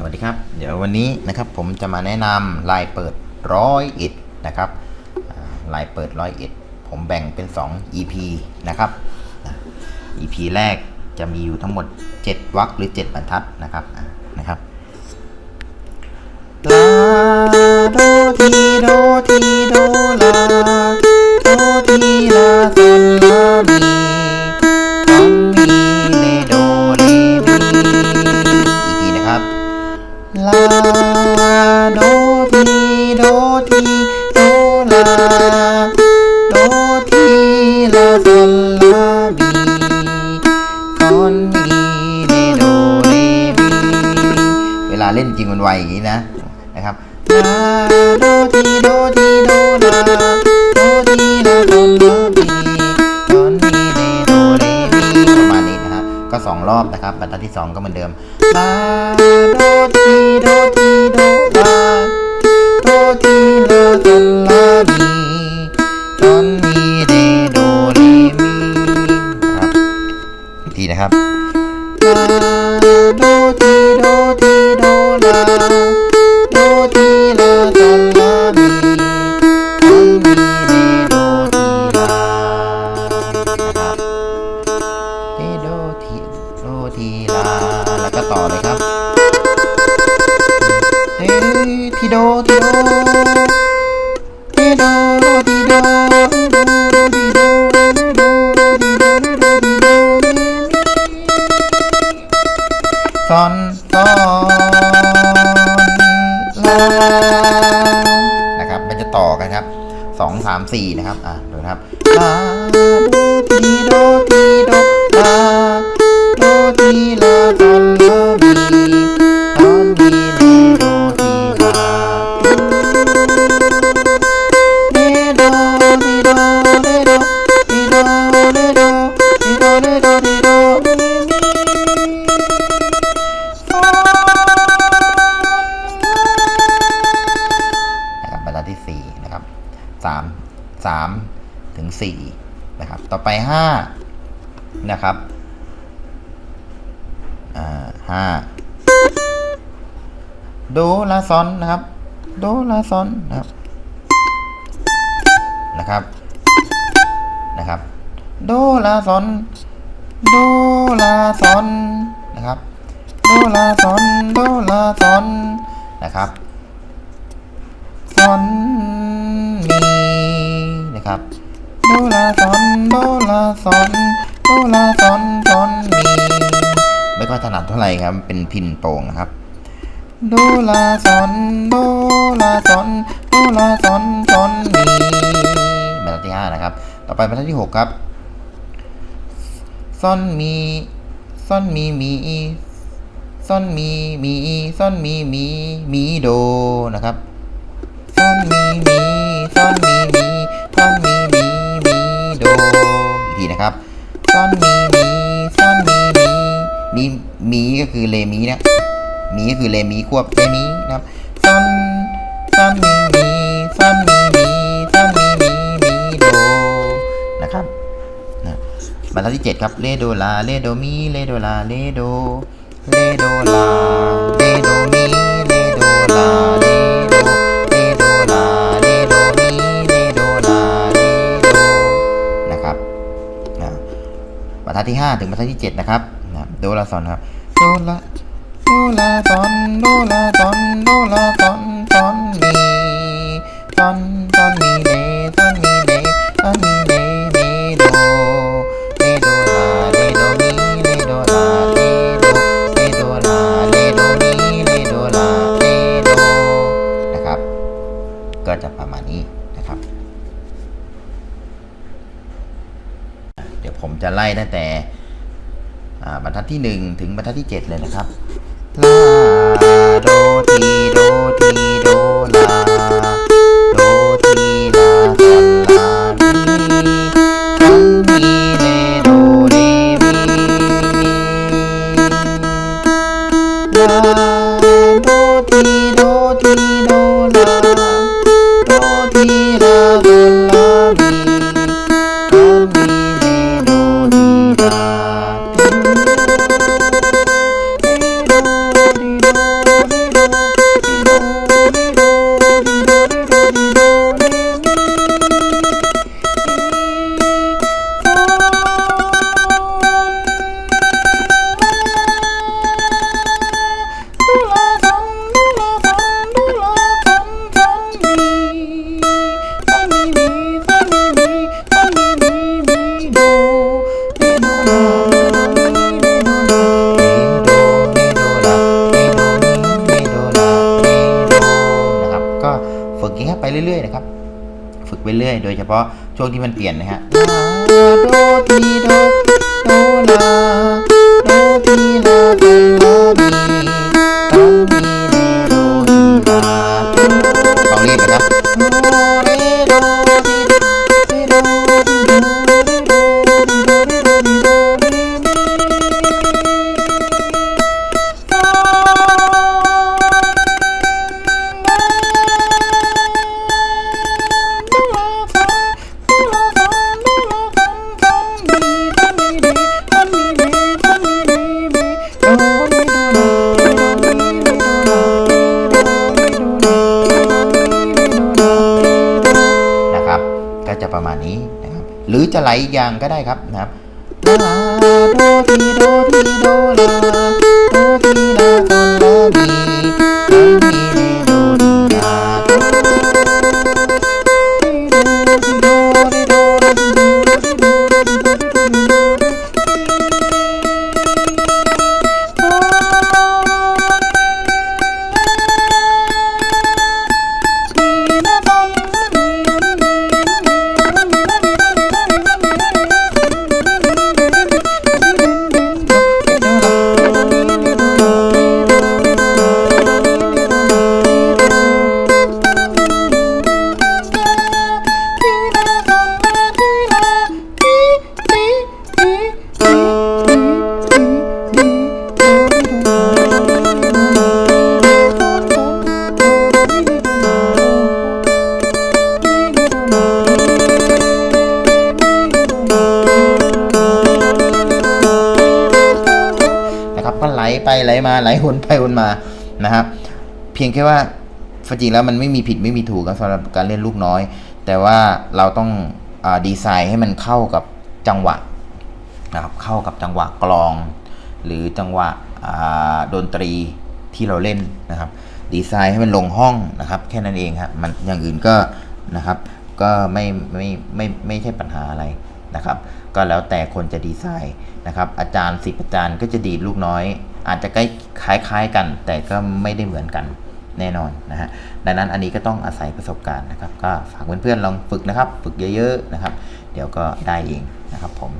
สวัสดีครับ เดี๋ยววันนี้นะครับผมจะมาแนะนำลายเปิดร้อยเอ็ดนะครับลายเปิดร้อยเอ็ดผมแบ่งเป็น 2 EP นะครับอ่า EP แรกจะมีอยู่ทั้งหมด 7วรรคหรือ 7 บรรทัดนะครับนะครับ อบนะครับบรรทัดที่สองก็เหมือนเดิมลาโดทีโดทีโดลา สี่นะครับ อะดูนะครับลาโดทีโดทีโดลาโดทีลาซอนลามีซอนมีเรโดทีลาเรโดทีโดเรโดทีโดเรโดทีโดเรโดทีโด ต่อไปห้านะครับอ่าห้าโดลาซอนนะครับโดลาซอนนะครับนะครับนะครับโดลาซอนโดลาซอนนะครับโดลาซอนโดลาซอนนะครับซอนมีนะครับโดลาซอน ลาซอนโดลาซอนซอนมีไม่ค่อยถนัดเท่าไหร่ครับ เป็นพินโป่งครับโดลาซอนโดลาซอนโดลาซอนซอนมีบรรทัดที่ห้านะครับ ต่อไปบรรทัดที่หกครับซอนมีซอนมีมีซอนมีมีซอนมีมีมีโดนะครับ นะครับซอนมีมีซอนมีมีมีมีก็คือเลมีนะมีก็คือเลมีควบเลมีนะครับซอนซอนมีมีซอนมีมีซอนมีมีมีโดนะครับนะบรรทัดที่เจ็ดครับเลโดลาเลโดมีเลโดลาเลโดเลโดลาเลโดมีเลโดลา ที่ 5 ถึงบรรทัดที่ 7 นะครับนะโดลาซอนครับโดลาโดลาซอนโดลาซอนโดลาซอนซอนมีซอน ผมจะไล่ตั้งแต่บรรทัดที่ 1 ถึงบรรทัดที่ 7 เลยนะครับลาโดทีโดทีโด ไปเรื่อย โดยเฉพาะช่วงที่มันเปลี่ยนนะฮะโดทีโดโดลาโดทีลา หรือจะไหลอีกอย่างก็ได้ครับนะครับลาโดทีโดทีโดลาโดทีลา ไหลไปไหลมาไหลวนไปวนมานะครับ เพียงแค่ว่าจริงแล้วมันไม่มีผิดไม่มีถูกครับสำหรับการเล่นลูกน้อย แต่ว่าเราต้องอดีไซน์ให้มันเข้ากับจังหวะนะครับเข้ากับจังหวะกลอง หรือจังหวะดนตรีที่เราเล่นนะครับดีไซน์ให้มันลงห้องนะครับ แค่นั้นเองครับมันอย่างอื่นก็นะครับก็ไม่ไม่ไม่ไม่ใช่ปัญหาอะไรนะครับ ก็แล้วแต่คนจะดีไซน์นะครับ อาจารย์สิบอาจารย์ก็จะดีดลูกน้อย อาจจะใกล้คล้ายๆกัน แต่ก็ไม่ได้เหมือนกันแน่นอนนะฮะดังนั้นอันนี้ก็ต้องอาศัยประสบการณ์นะครับ ก็ฝากเพื่อนๆลองฝึกนะครับ ฝึกเยอะๆนะครับ เดี๋ยวก็ได้เองนะครับผม